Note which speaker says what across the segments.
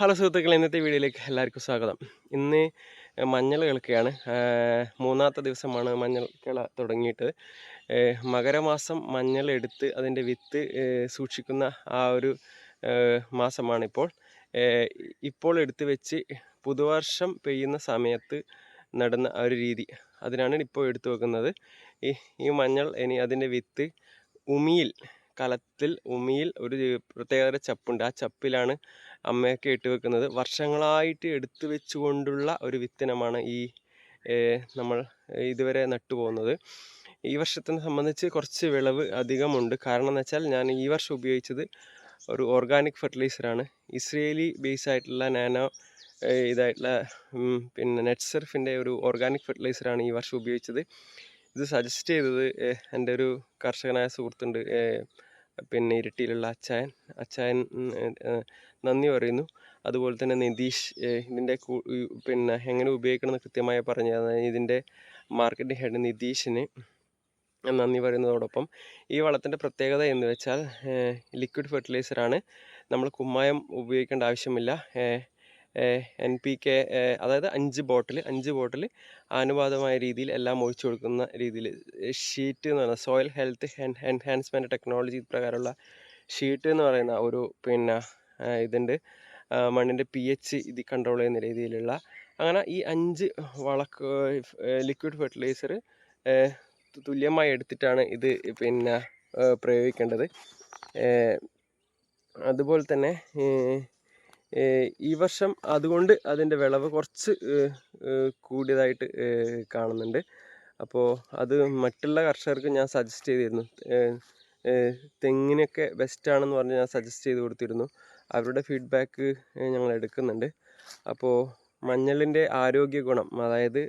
Speaker 1: Hello സുഹൃത്തുക്കളെ ഇന്നത്തെ വീഡിയോയിലേക്ക് എല്ലാവർക്കും സ്വാഗതം. ഇന്ന് മഞ്ഞൾ കിളക്കുകയാണ്. മൂന്നാമത്തെ ദിവസമാണ് മഞ്ഞൾ കിള തുടങ്ങിയിട്ട്. മകരമാസം മഞ്ഞൾ എടുത്ത് അതിന്റെ വിത്ത് സൂക്ഷിക്കുന്ന ആ ഒരു മാസമാണിപ്പോൾ. ഇപ്പോൾ എടുത്തു വെച്ച് പുതുവർഷം പെയ്യുന്ന സമയത്ത് നടുന്ന ഒരു രീതി. അതിനാണ് ഇപ്പോൾ എടുത്തു വെക്കുന്നത്. ഈ ഈ മഞ്ഞൾ ഇനി അതിന്റെ വിത്ത് ഉമിയിൽ കലത്തിൽ ഉമിയിൽ ഒരു പ്രത്യേകതര ചപ്പുണ്ട്. ആ ചപ്പിലാണ് അമ്മയൊക്കെ ഇട്ട് വെക്കുന്നത് വർഷങ്ങളായിട്ട് എടുത്തു വെച്ചുകൊണ്ടുള്ള ഒരു വിത്തനമാണ് ഈ നമ്മൾ ഇതുവരെ നട്ടുപോകുന്നത്. ഈ വർഷത്തിനെ സംബന്ധിച്ച് കുറച്ച് വിളവ് അധികമുണ്ട്. കാരണം എന്ന് വെച്ചാൽ ഞാൻ ഈ വർഷം ഉപയോഗിച്ചത് ഒരു ഓർഗാനിക് ഫെർട്ടിലൈസറാണ്. ഇസ്രയേലി ബേസ് ആയിട്ടുള്ള നാനോ ഇതായിട്ടുള്ള പിന്നെ നെറ്റ്സെർഫിന്റെ ഒരു ഓർഗാനിക് ഫെർട്ടിലൈസറാണ് ഈ വർഷം ഉപയോഗിച്ചത്. ഇത് സജസ്റ്റ് ചെയ്തത് എന്റെ ഒരു കർഷകനായ സുഹൃത്തുണ്ട് പിന്നെ ഇരിട്ടിയിലുള്ള അച്ചായൻ. അച്ചായൻ നന്ദി പറയുന്നു. അതുപോലെ തന്നെ നിതീഷ് ഇതിന്റെ പിന്നെ എങ്ങനെ ഉപയോഗിക്കണമെന്ന് കൃത്യമായി പറഞ്ഞു ഇതിന്റെ മാർക്കറ്റിംഗ് ഹെഡ് നിതീഷിന് നന്ദി പറയുന്നതോടൊപ്പം ഈ വളത്തിന്റെ പ്രത്യേകത എന്ന് വെച്ചാൽ ലിക്വിഡ് ഫെർട്ടിലൈസറാണ് നമ്മൾ കുമ്മായം ഉപയോഗിക്കേണ്ട ആവശ്യമില്ല. എൻ പി കെ അതായത് അഞ്ച് ബോട്ടിൽ അഞ്ച് ബോട്ടിൽ അനുപാതമായ രീതിയിൽ എല്ലാം ഒഴിച്ചു കൊടുക്കുന്ന രീതിയിൽ. ഷീറ്റ് എന്ന് പറയുന്നത് സോയിൽ ഹെൽത്ത് എൻഹാൻസ്മെന്റ് ടെക്നോളജി പ്രകാരമുള്ള ഷീറ്റ് എന്ന് പറയുന്ന ഒരു പിന്നെ ഇതുണ്ട്. മണ്ണിന്റെ പി എച്ച് ഇത് കൺട്രോൾ ചെയ്യുന്ന രീതിയിലുള്ള. അങ്ങനെ ഈ അഞ്ച് വളക്ക് ലിക്വിഡ് ഫെർട്ടിലൈസർ തുല്യമായി എടുത്തിട്ടാണ് ഇത് പിന്നെ പ്രയോഗിക്കേണ്ടത്. അതുപോലെ തന്നെ ഈ വർഷം അതുകൊണ്ട് അതിന്റെ വിളവ് കുറച്ച് കൂടിയതായിട്ട് കാണുന്നുണ്ട്. അപ്പോൾ അത് മറ്റുള്ള കർഷകർക്ക് ഞാൻ സജസ്റ്റ് ചെയ്തിരുന്നു. തെങ്ങിനൊക്കെ ബെസ്റ്റാണെന്ന് പറഞ്ഞ് ഞാൻ സജസ്റ്റ് ചെയ്ത് കൊടുത്തിരുന്നു. അവരുടെ ഫീഡ്ബാക്ക് ഞങ്ങൾ എടുക്കുന്നുണ്ട്. അപ്പോൾ മഞ്ഞളിന്റെ ആരോഗ്യ ഗുണം അതായത്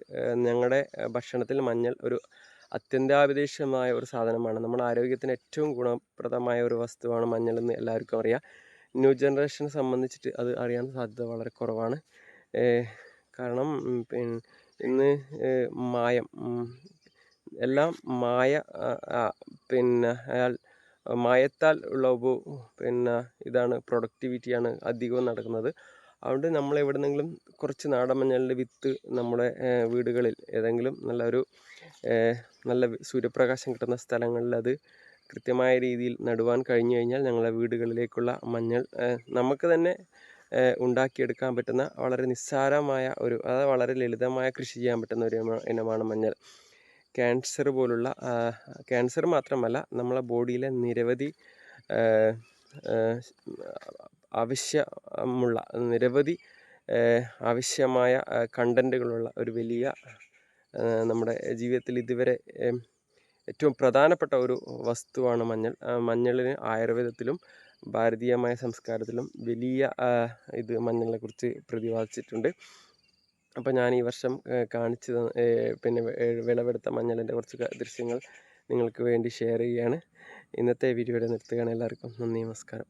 Speaker 1: ഞങ്ങളുടെ ഭക്ഷണത്തിൽ മഞ്ഞൾ ഒരു അത്യന്താപേക്ഷിതമായ ഒരു സാധനമാണ്. നമ്മുടെ ആരോഗ്യത്തിന് ഏറ്റവും ഗുണപ്രദമായ ഒരു വസ്തുവാണ് മഞ്ഞൾ എന്ന് എല്ലാവർക്കും അറിയാം. ന്യൂ ജനറേഷനെ സംബന്ധിച്ചിട്ട് അത് അറിയാൻ സാധ്യത വളരെ കുറവാണ്. കാരണം പിന്നെ ഇന്ന് മായം എല്ലാം മായ പിന്നെ അയാൾ മായത്താൽ ഉള്ള ഉപ പിന്നെ ഇതാണ് പ്രൊഡക്ടിവിറ്റിയാണ് അധികവും നടക്കുന്നത്. അതുകൊണ്ട് നമ്മൾ എവിടെന്നെങ്കിലും കുറച്ച് നാടൻ മഞ്ഞളിന്റെ വിത്ത് നമ്മുടെ വീടുകളിൽ ഏതെങ്കിലും നല്ലൊരു നല്ല സൂര്യപ്രകാശം കിട്ടുന്ന സ്ഥലങ്ങളിൽ അത് കൃത്യമായ രീതിയിൽ നടുവാൻ കഴിഞ്ഞു കഴിഞ്ഞാൽ ഞങ്ങളുടെ വീടുകളിലേക്കുള്ള മഞ്ഞൾ നമുക്ക് തന്നെ ഉണ്ടാക്കിയെടുക്കാൻ പറ്റുന്ന വളരെ നിസ്സാരമായ ഒരു അതായത് വളരെ ലളിതമായ കൃഷി ചെയ്യാൻ പറ്റുന്ന ഒരു ഇനമാണ് മഞ്ഞൾ. ക്യാൻസർ പോലുള്ള ക്യാൻസർ മാത്രമല്ല നമ്മളെ ബോഡിയിലെ നിരവധി ആവശ്യമുള്ള നിരവധി ആവശ്യമായ കണ്ടന്റുകളുള്ള ഒരു വലിയ നമ്മുടെ ജീവിതത്തിൽ ഇതുവരെ ഏറ്റവും പ്രധാനപ്പെട്ട ഒരു വസ്തുവാണ് മഞ്ഞൾ. മഞ്ഞളിന് ആയുർവേദത്തിലും ഭാരതീയമായ സംസ്കാരത്തിലും വലിയ ഇത് മഞ്ഞളിനെ കുറിച്ച് പ്രതിപാദിച്ചിട്ടുണ്ട്. അപ്പോൾ ഞാൻ ഈ വർഷം കാണിച്ചു പിന്നെ വിളവെടുത്ത മഞ്ഞളിന്റെ കുറച്ച് ദൃശ്യങ്ങൾ നിങ്ങൾക്ക് വേണ്ടി ഷെയർ ചെയ്യുകയാണ്. ഇന്നത്തെ വീഡിയോയുടെ നിർത്തുകയാണ്. എല്ലാവർക്കും നന്ദി നമസ്കാരം.